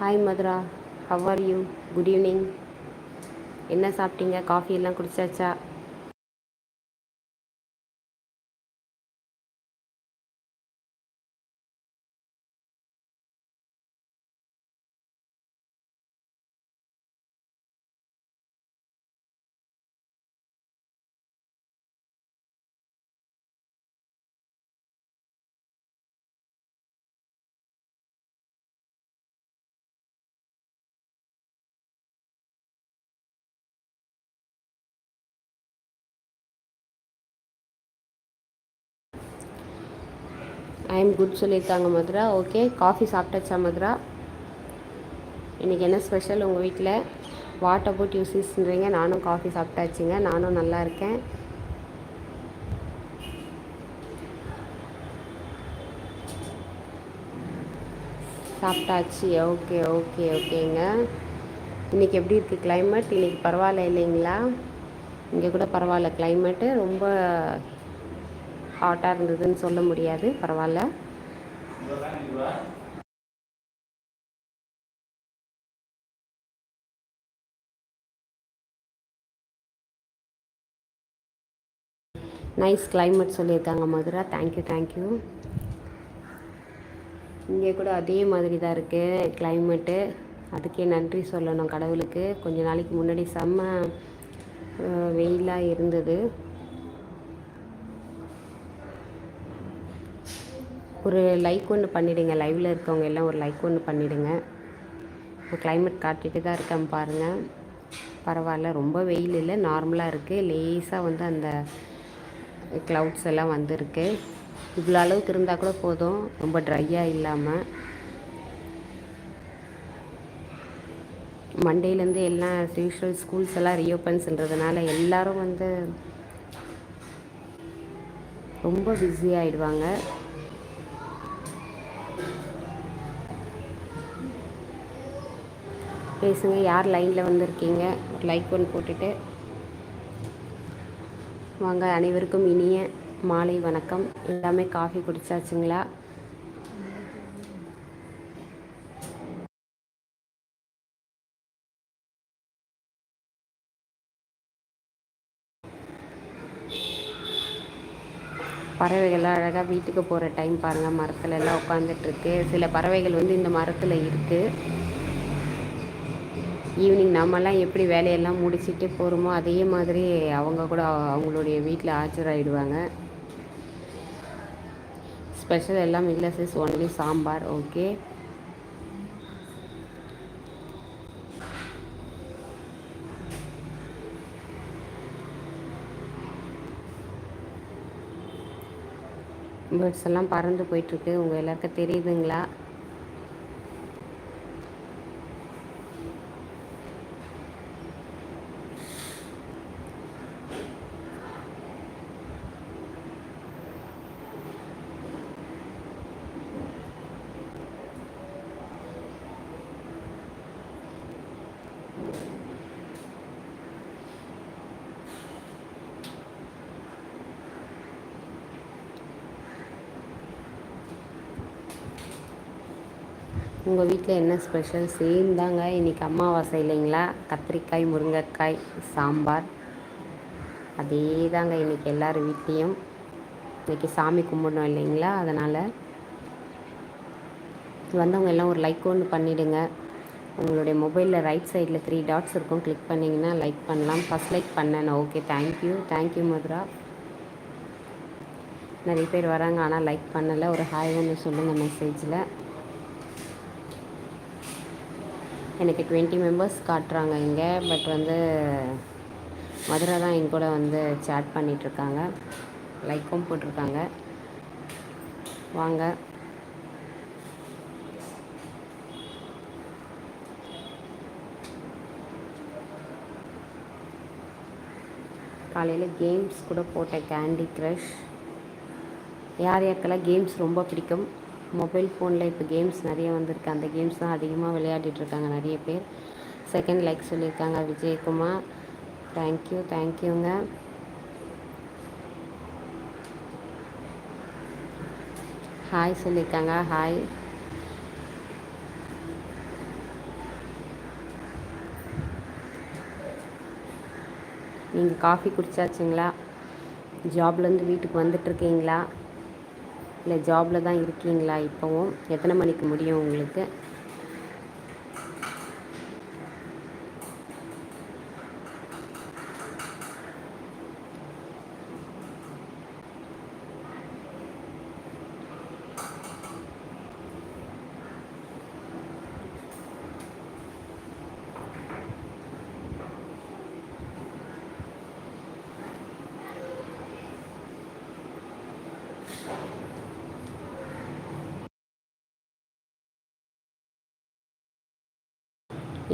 Hi Madhura how are you good evening என்ன சாப்பிட்டீங்க? Coffee எல்லாம் குடிச்சாச்சா? ஐ எம் குட் சொல்லியிருக்காங்க மதுரா. ஓகே காஃபி சாப்பிட்டாச்சா மதுரா? இன்றைக்கி என்ன ஸ்பெஷல் உங்கள் வீட்டில் வாட் அபவுட் யூசிஸ்ன்றீங்க நானும் காஃபி சாப்பிட்டாச்சுங்க. நானும் நல்லா இருக்கேன். சாப்பிட்டாச்சு. ஓகே ஓகே ஓகேங்க இன்றைக்கி எப்படி இருக்குது கிளைமேட் இன்றைக்கி பரவாயில்ல இல்லைங்களா? இங்கே கூட பரவாயில்ல. கிளைமேட்டு ரொம்ப ஹாட்டாக இருந்ததுன்னு சொல்ல முடியாது. பரவாயில்ல. நைஸ் கிளைமேட் சொல்லியிருக்காங்க மதுரா. தேங்க்யூ தேங்க்யூ இங்கே கூட அதே மாதிரி தான் இருக்குது கிளைமேட்டு அதுக்கே நன்றி சொல்லணும் கடவுளுக்கு. கொஞ்ச நாளைக்கு முன்னாடி செம்ம வெயிலாக இருந்தது. ஒரு லைக் ஒன்று பண்ணிவிடுங்க லைவில் இருக்கவங்க எல்லாம் ஒரு லைக் ஒன்று பண்ணிவிடுங்க கிளைமேட் காட்டிட்டு தான் இருக்கேன் பாருங்கள் பரவாயில்ல ரொம்ப வெயில் இல்லை நார்மலாக இருக்குது லேஸாக வந்து அந்த க்ளவுட்ஸ் எல்லாம் வந்திருக்கு. இவ்வளோ அளவுக்கு இருந்தால் கூட போதும். ரொம்ப ட்ரையாக இல்லாமல் மண்டேலேருந்து எல்லாம் யூஷுவல் ஸ்கூல்ஸ் எல்லாம் ரீஓப்பன்ஸ்ன்றதுனால எல்லோரும் வந்து ரொம்ப பிஸி ஆகிடுவாங்க பேசுங்க. யார் லைனில் வந்திருக்கீங்க? லைக் ஒன்று போட்டுட்டு. வாங்க அனைவருக்கும் இனிய மாலை வணக்கம். எல்லாமே காஃபி குடிச்சாச்சுங்களா? பறவைகள்லாம் அழகாக வீட்டுக்கு போகிற டைம் பாருங்கள் மரத்துல எல்லாம் உட்காந்துட்ருக்கு சில பறவைகள் வந்து இந்த மரத்தில் இருக்குது ஈவினிங் நம்மலாம் எப்படி வேலையெல்லாம் முடிச்சுட்டு போகிறோமோ அதே மாதிரி அவங்க கூட அவங்களுடைய வீட்டில் ஆஜராகிடுவாங்க ஸ்பெஷல் எல்லாம் இல்லை sis only sambar okay birds எல்லாம் பறந்து போயிட்டுருக்கு உங்கள் எல்லாருக்கும் தெரியுதுங்களா? உங்கள் வீட்டில் என்ன ஸ்பெஷல் சேம் தாங்க இன்றைக்கி அமாவாசை இல்லைங்களா? கத்திரிக்காய் முருங்கைக்காய் சாம்பார். அதே தாங்க இன்றைக்கி எல்லார் வீட்லேயும். இன்றைக்கி சாமி கும்பிடணும் இல்லைங்களா? அதனால் வந்தவங்க எல்லாம் ஒரு லைக் ஒன்று பண்ணிவிடுங்க உங்களுடைய மொபைலில் ரைட் சைடில் த்ரீ டாட்ஸ் இருக்கும். கிளிக் பண்ணிங்கன்னா லைக் பண்ணலாம். ஃபஸ்ட் லைக் பண்ணேன் okay thank you thank you Madhura நிறைய பேர் வராங்க ஆனால் லைக் பண்ணலை. ஒரு ஹாய் ஒன்று சொல்லுங்கள் மெசேஜில் எனக்கு டுவெண்ட்டி மெம்பர்ஸ் காட்டுறாங்க இங்கே. பட் வந்து மதுரை தான் எங்கூட வந்து சேட் பண்ணிகிட்ருக்காங்க லைக்கும் போட்டிருக்காங்க. வாங்க. காலையில் கேம்ஸ் கூட போட்டேன் கேண்டி க்ரஷ் யார் யாருக்கெல்லாம் கேம்ஸ் ரொம்ப பிடிக்கும்? மொபைல் ஃபோனில் இப்போ கேம்ஸ் நிறைய வந்திருக்கு. அந்த கேம்ஸ் தான் அதிகமாக விளையாடிட்டுருக்காங்க நிறைய பேர். செகண்ட் லைக் சொல்லியிருக்காங்க விஜயகுமார். தேங்க்யூ தேங்க்யூங்க ஹாய் சொல்லியிருக்காங்க ஹாய் நீங்கள் காஃபி குடிச்சாச்சுங்களா? ஜாப்லேருந்து வீட்டுக்கு வந்துட்டுருக்கீங்களா இல்லை ஜாபில் தான் இருக்கீங்களா இப்போவும்? எத்தனை மணிக்கு முடியும் உங்களுக்கு?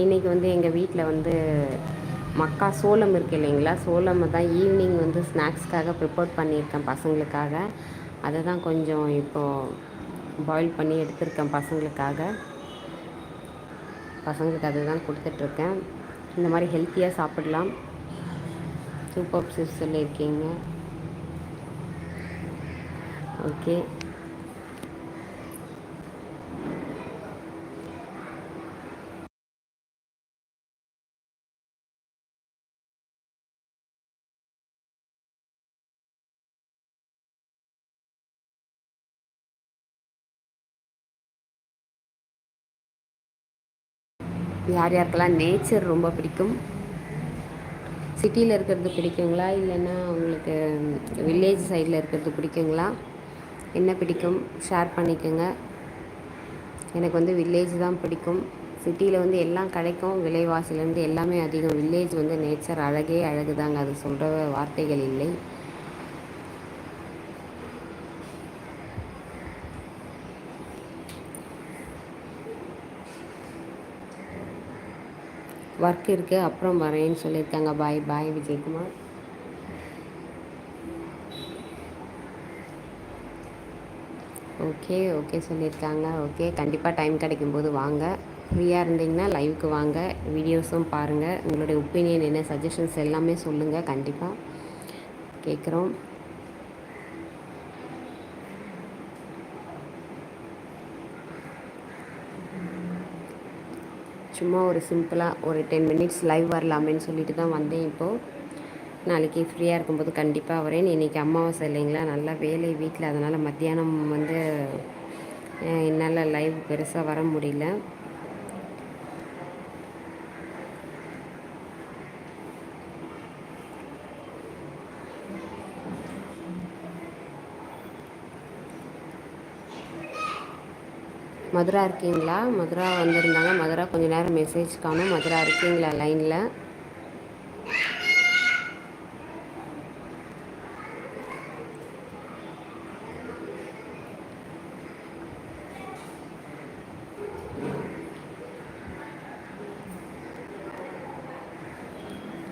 இன்றைக்கி வந்து எங்கள் வீட்டில் வந்து மக்கா சோளம் இருக்குது இல்லைங்களா? சோளம் தான் ஈவினிங் வந்து ஸ்நாக்ஸ்க்காக ப்ரிப்பேர் பண்ணியிருக்கேன் பசங்களுக்காக. அதை தான் கொஞ்சம் இப்போது பாயில் பண்ணி எடுத்திருக்கேன் பசங்களுக்காக. பசங்களுக்கு அதை தான் கொடுத்துட்ருக்கேன். இந்த மாதிரி ஹெல்த்தியாக சாப்பிடலாம். சூப்பர் சிப்ஸ் சொல்லியிருக்கீங்க ஓகே யார் யாருக்கெல்லாம் நேச்சர் ரொம்ப பிடிக்கும்? சிட்டியில் இருக்கிறது பிடிக்குங்களா? இல்லைன்னா உங்களுக்கு வில்லேஜ் சைடில் இருக்கிறது பிடிக்குங்களா? என்ன பிடிக்கும்? ஷேர் பண்ணிக்கோங்க. எனக்கு வந்து வில்லேஜ் தான் பிடிக்கும். சிட்டியில் வந்து எல்லாம் கிடைக்கும். விலைவாசிலேருந்து எல்லாமே அதிகம். வில்லேஜ் வந்து நேச்சர் அழகே அழகு தாங்க அது சொல்கிற வார்த்தைகள் இல்லை. ஒர்க் இருக்குது அப்புறம் வரேன்னு சொல்லியிருக்காங்க. Bye bye Vijayakumar. Okay okay சொல்லியிருக்காங்க. ஓகே கண்டிப்பாக டைம் கிடைக்கும்போது வாங்க. ஃப்ரீயாக இருந்தீங்கன்னா லைவுக்கு வாங்க. வீடியோஸும் பாருங்கள் உங்களுடைய ஒப்பீனியன் என்ன சஜஷன்ஸ் எல்லாமே சொல்லுங்கள் கண்டிப்பாக கேட்குறோம். சும்மா ஒரு சிம்பிளாக ஒரு டென் மினிட்ஸ் லைவ் வரலாமேன்னு சொல்லிட்டு தான் வந்தேன் இப்போது நாளைக்கு ஃப்ரீயாக இருக்கும்போது கண்டிப்பாக வரேன். இன்றைக்கி அமாவாசை இல்லைங்களா? நல்லா வேலை வீட்டில் அதனால் மத்தியானம் வந்து என்னால் லைவ் பெருசாக வர முடியல. மதுரா இருக்கீங்களா? மதுரா வந்திருந்தாங்க. மதுரா கொஞ்சம் நேரம் மெசேஜ் காணும். மதுரா இருக்கீங்களா லைனில்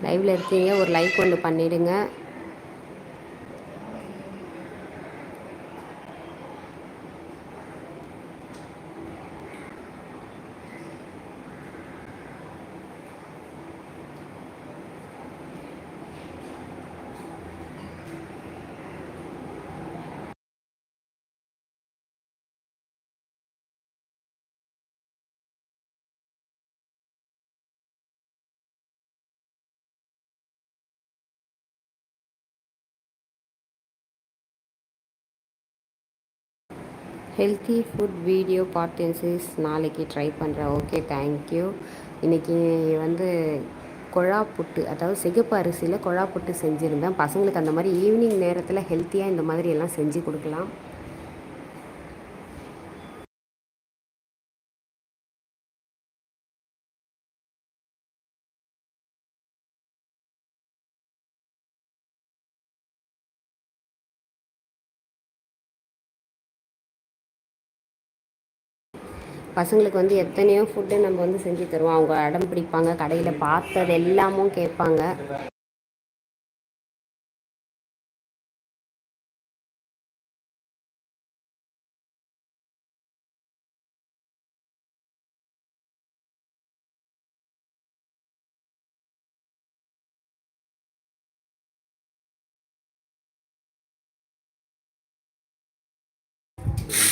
லைவில் இருக்கீங்க. ஒரு லைக் ஒன்று பண்ணிவிடுங்க ஹெல்த்தி ஃபுட் வீடியோ பார்ட்டன்சிஸ் நாளைக்கு ட்ரை பண்ணுறேன் ஓகே தேங்க்யூ இன்றைக்கி வந்து கொழா புட்டு அதாவது சிகப்பு அரிசியில் கொழா புட்டு செஞ்சுருந்தேன். பசங்களுக்கு அந்த மாதிரி ஈவினிங் நேரத்தில் ஹெல்த்தியாக இந்த மாதிரி எல்லாம் செஞ்சு கொடுக்கலாம். பசங்களுக்கு வந்து எத்தனையோ ஃபுட்டு நம்ம வந்து செஞ்சு தருவோம் அவங்க அடம் பிடிப்பாங்க கடையில் பார்த்தது எல்லாமும் கேட்பாங்க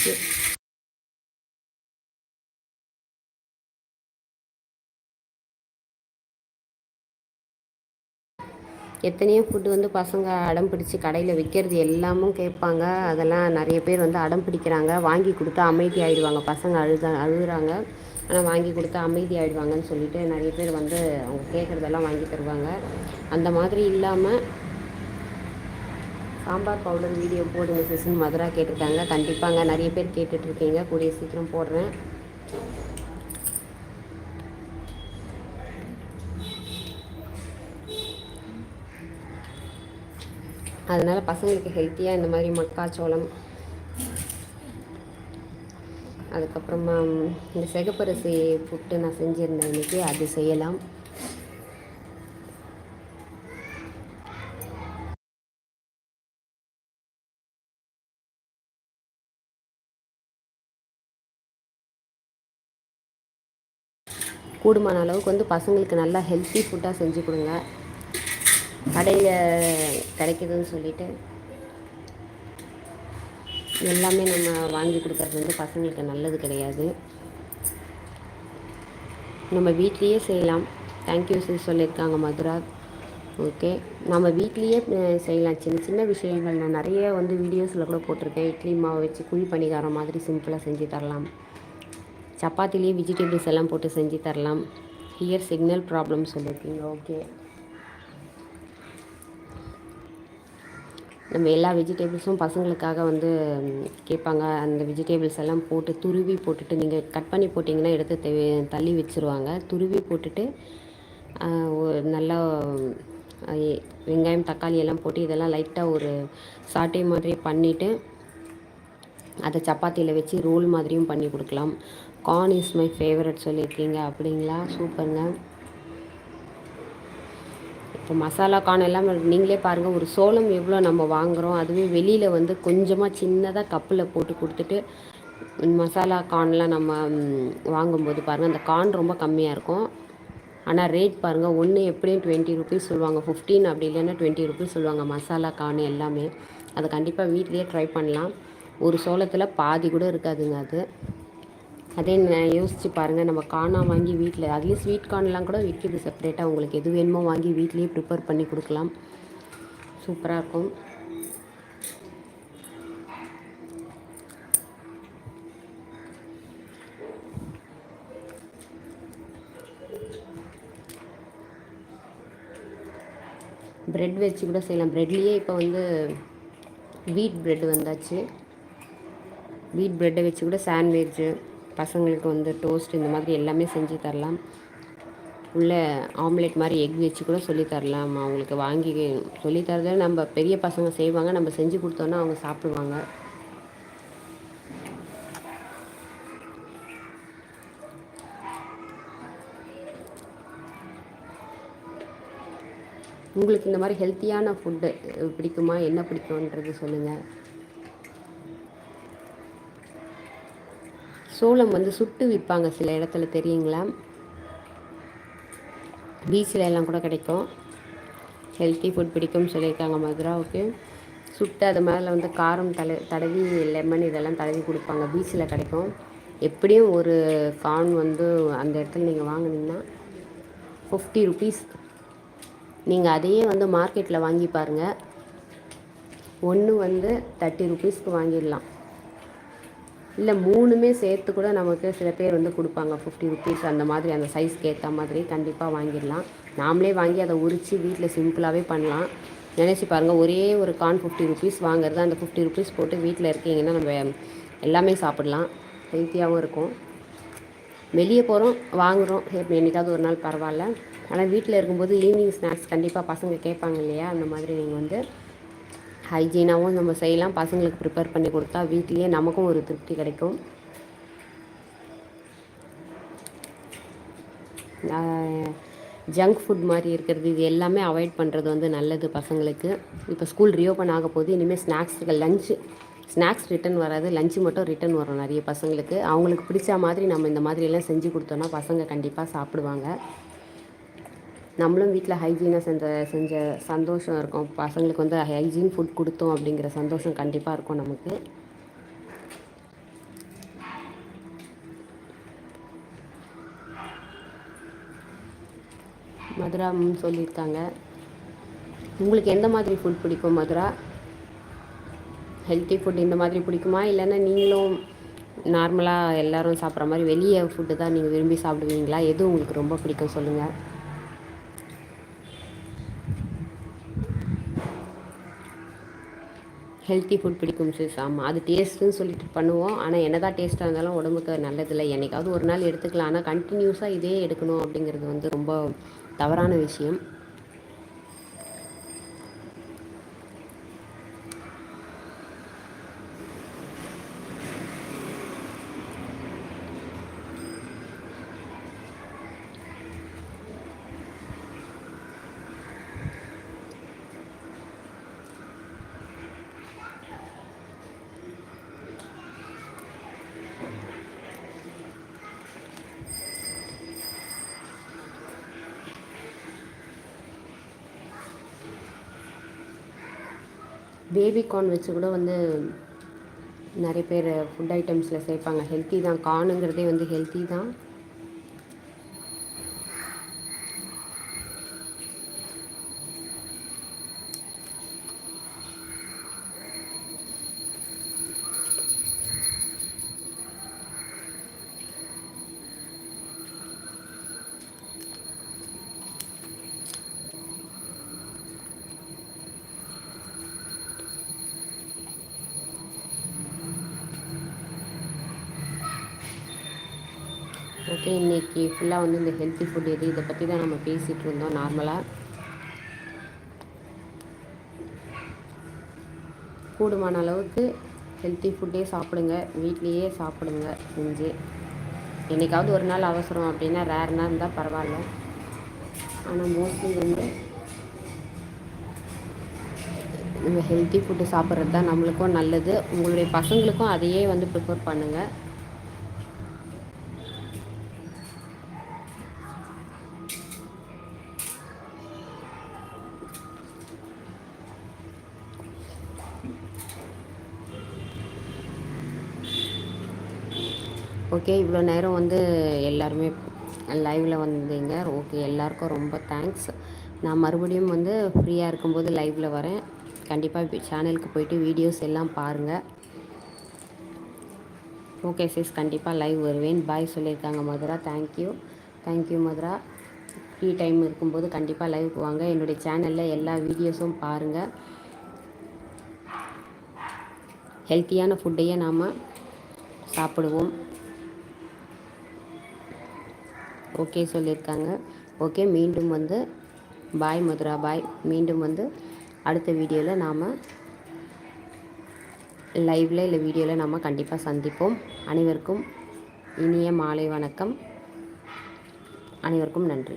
Thank you. எத்தனையோ ஃபுட்டு வந்து பசங்க அடம் பிடிச்சி கடையில் விற்கிறது எல்லாமும் கேட்பாங்க. அதெல்லாம் நிறைய பேர் வந்து அடம் பிடிக்கிறாங்க. வாங்கி கொடுத்தா அமைதி ஆகிடுவாங்க பசங்க அழுத அழுகுறாங்க. ஆனால் வாங்கி கொடுத்தா அமைதி ஆகிடுவாங்கன்னு சொல்லிட்டு நிறைய பேர் வந்து அவங்க கேட்குறதெல்லாம் வாங்கி தருவாங்க. அந்த மாதிரி இல்லாமல் சாம்பார் பவுடர் வீடியோ போடுங்க சிஸ்ன்னு மதுரா கேட்டிருக்காங்க. கண்டிப்பாங்க நிறைய பேர் கேட்டுட்ருக்கீங்க கூடிய சீக்கிரம் போடுறேன். அதனால் பசங்களுக்கு ஹெல்த்தியாக இந்த மாதிரி மக்காச்சோளம் அதுக்கப்புறமா இந்த சிகப்பரிசி புட்டு நான் செஞ்சுருந்தேன். இன்றைக்கி அது செய்யலாம். கூடுமான அளவுக்கு வந்து பசங்களுக்கு நல்லா ஹெல்த்தி ஃபுட்டாக செஞ்சு கொடுங்க. கடையில் கிடைக்குதுன்னு சொல்லிவிட்டு எல்லாமே நம்ம வாங்கி கொடுக்குறது வந்து பசங்களுக்கு நல்லது கிடையாது. நம்ம வீட்லேயே செய்யலாம். தேங்க்யூ சார் சொல்லியிருக்காங்க மதுரா. ஓகே நம்ம வீட்லேயே செய்யலாம். சின்ன சின்ன விஷயங்கள். நான் நிறைய வந்து வீடியோஸில் கூட போட்டிருக்கேன். இட்லி மாவு வச்சு குழி பணிகாரம் மாதிரி சிம்பிளாக செஞ்சு தரலாம். சப்பாத்திலேயே வெஜிடபிள்ஸ் எல்லாம் போட்டு செஞ்சு தரலாம். ஹியர் சிக்னல் ப்ராப்ளம் சொல்லியிருக்கீங்க. ஓகே நம்ம எல்லா வெஜிடபிள்ஸும் பசங்களுக்காக வந்து கேட்பாங்க. அந்த வெஜிடேபிள்ஸ் எல்லாம் போட்டு துருவி போட்டுட்டு நீங்கள் கட் பண்ணி போட்டிங்கன்னா எடுத்து தள்ளி வச்சுருவாங்க. துருவி போட்டுட்டு நல்லா வெங்காயம் தக்காளி எல்லாம் போட்டு இதெல்லாம் லைட்டாக ஒரு சாட்டை மாதிரி பண்ணிவிட்டு அதை சப்பாத்தியில் வச்சு ரோல் மாதிரியும் பண்ணி கொடுக்கலாம். கார்ன் இஸ் மை ஃபேவரட் சொல்லியிருக்கீங்க. அப்படிங்களா? சூப்பருங்க. இப்போ மசாலா கான் எல்லாமே நீங்களே பாருங்கள் ஒரு சோளம் எவ்வளோ நம்ம வாங்குகிறோம் அதுவே வெளியில் வந்து கொஞ்சமாக சின்னதாக கப்பில் போட்டு கொடுத்துட்டு மசாலா கான்லாம் நம்ம வாங்கும்போது பாருங்கள் அந்த கான் ரொம்ப கம்மியாக இருக்கும். ஆனால் ரேட் பாருங்கள் ஒன்று எப்படியும் டுவெண்ட்டி ருபீஸ் சொல்லுவாங்க ஃபிஃப்டீன் அப்படி இல்லைன்னா டுவெண்ட்டி ருபீஸ் சொல்லுவாங்க மசாலா கான் எல்லாமே. அதை கண்டிப்பாக வீட்லேயே ட்ரை பண்ணலாம். ஒரு சோளத்தில் பாதி கூட இருக்காதுங்க அது. அதே யோசித்து பாருங்கள் நம்ம காணா வாங்கி வீட்டில் அதுலேயும் ஸ்வீட் கார்ன்லாம் கூட விற்கிது செப்ரேட்டாக உங்களுக்கு எது வேணுமோ வாங்கி வீட்லேயே ப்ரிப்பேர் பண்ணி கொடுக்கலாம். சூப்பராக இருக்கும். ப்ரெட் வச்சு கூட செய்யலாம். ப்ரெட்லேயே இப்போ வந்து வீட் ப்ரெட் வந்தாச்சு. வீட் ப்ரெட்டை வச்சு கூட சாண்ட்விட்சு பசங்களுக்கு வந்து டோஸ்ட் இந்த மாதிரி எல்லாமே செஞ்சு தரலாம். உள்ள ஆம்லெட் மாதிரி எக் வச்சு கூட சொல்லி தரலாம். அவங்களுக்கு வாங்கி சொல்லித்தரத நம்ம பெரிய பசங்க செய்வாங்க. நம்ம செஞ்சு கொடுத்தோன்னா அவங்க சாப்பிடுவாங்க. உங்களுக்கு இந்த மாதிரி ஹெல்த்தியான ஃபுட்டு பிடிக்குமா? என்ன பிடிக்கும்ன்றது சொல்லுங்கள் சோளம் வந்து சுட்டு விற்பாங்க சில இடத்துல தெரியுங்களா? பீச்சில் எல்லாம் கூட கிடைக்கும். ஹெல்த்தி ஃபுட் பிடிக்கும்னு சொல்லியிருக்காங்க மதுராவுக்கு. சுட்டு அது மேலே வந்து காரம் தலை தடவி லெமன் இதெல்லாம் தடவி கொடுப்பாங்க. பீச்சில் கிடைக்கும். எப்படியும் ஒரு கார்ன் வந்து அந்த இடத்துல நீங்கள் வாங்கினீங்கன்னா ஃபிஃப்டி ருபீஸ் நீங்கள் அதையே வந்து மார்க்கெட்டில் வாங்கி பாருங்கள் ஒன்று வந்து தேர்ட்டி ருபீஸ்க்கு வாங்கிடலாம். இல்லை மூணுமே சேர்த்து கூட நமக்கு சில பேர் வந்து கொடுப்பாங்க. ஃபிஃப்டி ருபீஸ் அந்த மாதிரி அந்த சைஸ்க்கு ஏற்ற மாதிரி கண்டிப்பாக வாங்கிடலாம். நாமளே வாங்கி அதை உரித்து வீட்டில் சிம்பிளாகவே பண்ணலாம். நினச்சி பாருங்கள் ஒரே ஒரு கான் ஃபிஃப்டி ருபீஸ் வாங்குறது அந்த ஃபிஃப்டி ருபீஸ் போட்டு வீட்டில் இருக்கீங்கன்னா நம்ம எல்லாமே சாப்பிட்லாம். ஹெல்த்தியாகவும் இருக்கும். வெளியே போகிறோம் வாங்குகிறோம் என்றைக்காவது ஒரு நாள் பரவாயில்ல. ஆனால் வீட்டில் இருக்கும்போது ஈவினிங் ஸ்நாக்ஸ் கண்டிப்பாக பசங்க கேட்பாங்க இல்லையா? அந்த மாதிரி நீங்கள் வந்து ஹைஜீனாகவும் நம்ம செய்யலாம். பசங்களுக்கு ப்ரிப்பேர் பண்ணி கொடுத்தா வீட்லேயே நமக்கும் ஒரு திருப்தி கிடைக்கும். ஜங்க் ஃபுட் மாதிரி இருக்கிறது இது எல்லாமே அவாய்ட் பண்ணுறது வந்து நல்லது பசங்களுக்கு. இப்போ ஸ்கூல் ரீஓப்பன் ஆக போது இனிமேல் ஸ்நாக்ஸுக்கு லஞ்சு ஸ்நாக்ஸ் ரிட்டன் வராது. லஞ்சு மட்டும் ரிட்டன் வரும் நிறைய பசங்களுக்கு. அவங்களுக்கு பிடிச்ச மாதிரி நம்ம இந்த மாதிரியெல்லாம் செஞ்சு கொடுத்தோன்னா பசங்க கண்டிப்பாக சாப்பிடுவாங்க. நம்மளும் வீட்டில் ஹைஜீனாக செஞ்ச செஞ்ச சந்தோஷம் இருக்கும். பசங்களுக்கு வந்து ஹைஜீன் ஃபுட் கொடுத்தோம் அப்படிங்கிற சந்தோஷம் கண்டிப்பாக இருக்கும் நமக்கு. மதுரா சொல்லியிருக்காங்க. உங்களுக்கு எந்த மாதிரி ஃபுட் பிடிக்கும் மதுரா? ஹெல்த்தி ஃபுட் இந்த மாதிரி பிடிக்குமா? இல்லைன்னா நீங்களும் நார்மலாக எல்லோரும் சாப்பிட்ற மாதிரி வெளியே ஃபுட்டு தான் நீங்கள் விரும்பி சாப்பிடுவீங்களா? எது உங்களுக்கு ரொம்ப பிடிக்கும் சொல்லுங்கள் ஹெல்த்தி ஃபுட் பிடிக்கும் சிஸ் ஆமாம் அது டேஸ்ட்டுன்னு சொல்லிட்டு பண்ணுவோம். ஆனால் என்ன தான் டேஸ்ட்டாக இருந்தாலும் உடம்புக்கு நல்லதில்லை. என்றைக்காவது ஒரு நாள் எடுத்துக்கலாம். ஆனால் கண்டினியூஸாக இதே எடுக்கணும் அப்படிங்கிறது வந்து ரொம்ப தவறான விஷயம். பேபி கார்ன் வச்சு கூட வந்து நிறைய பேர் ஃபுட் ஐட்டம்ஸில் சேர்ப்பாங்க. ஹெல்த்தி தான். கார்னுங்கிறதே வந்து ஹெல்த்தி தான். ஓகே இன்றைக்கி ஃபுல்லாக வந்து இந்த ஹெல்த்தி ஃபுட் எது இதை பற்றி தான் நம்ம பேசிகிட்டு இருந்தோம் நார்மலாக கூடுமான அளவுக்கு ஹெல்த்தி ஃபுட்டே சாப்பிடுங்க வீட்லேயே சாப்பிடுங்க செஞ்சு. என்றைக்காவது ஒரு நாள் அவசரம் அப்படின்னா ரேர்னாக இருந்தால் பரவாயில்ல. ஆனால் மோஸ்ட்லி வந்து நம்ம ஹெல்த்தி ஃபுட்டு சாப்பிட்றது தான் நம்மளுக்கும் நல்லது. உங்களுடைய பசங்களுக்கும் அதையே வந்து ப்ரிஃபர் பண்ணுங்கள் ஓகே இவ்வளோ நேரம் வந்து எல்லாருமே லைவில் வந்தீங்க. ஓகே எல்லாருக்கும் ரொம்ப தேங்க்ஸ் நான் மறுபடியும் வந்து ஃப்ரீயாக இருக்கும்போது லைவில் வரேன். கண்டிப்பாக சேனலுக்கு போயிட்டு வீடியோஸ் எல்லாம் பாருங்கள் ஓகே சிஸ் கண்டிப்பாக லைவ் வருவேன். பாய் சொல்லியிருக்காங்க Madhura. Thank you thank you Madhura. Free time இருக்கும்போது கண்டிப்பாக லைவுக்கு வாங்க. என்னுடைய சேனலில் எல்லா வீடியோஸும் பாருங்கள் ஹெல்த்தியான ஃபுட்டையே நாம் சாப்பிடுவோம். ஓகே சொல்லியிருக்காங்க. ஓகே மீண்டும் வந்து பாய் மதுரா பாய் மீண்டும் வந்து அடுத்த வீடியோவில் நாம் லைவில் இல்லை வீடியோவில் நாம் கண்டிப்பாக சந்திப்போம். அனைவருக்கும் இனிய மாலை வணக்கம். அனைவருக்கும் நன்றி.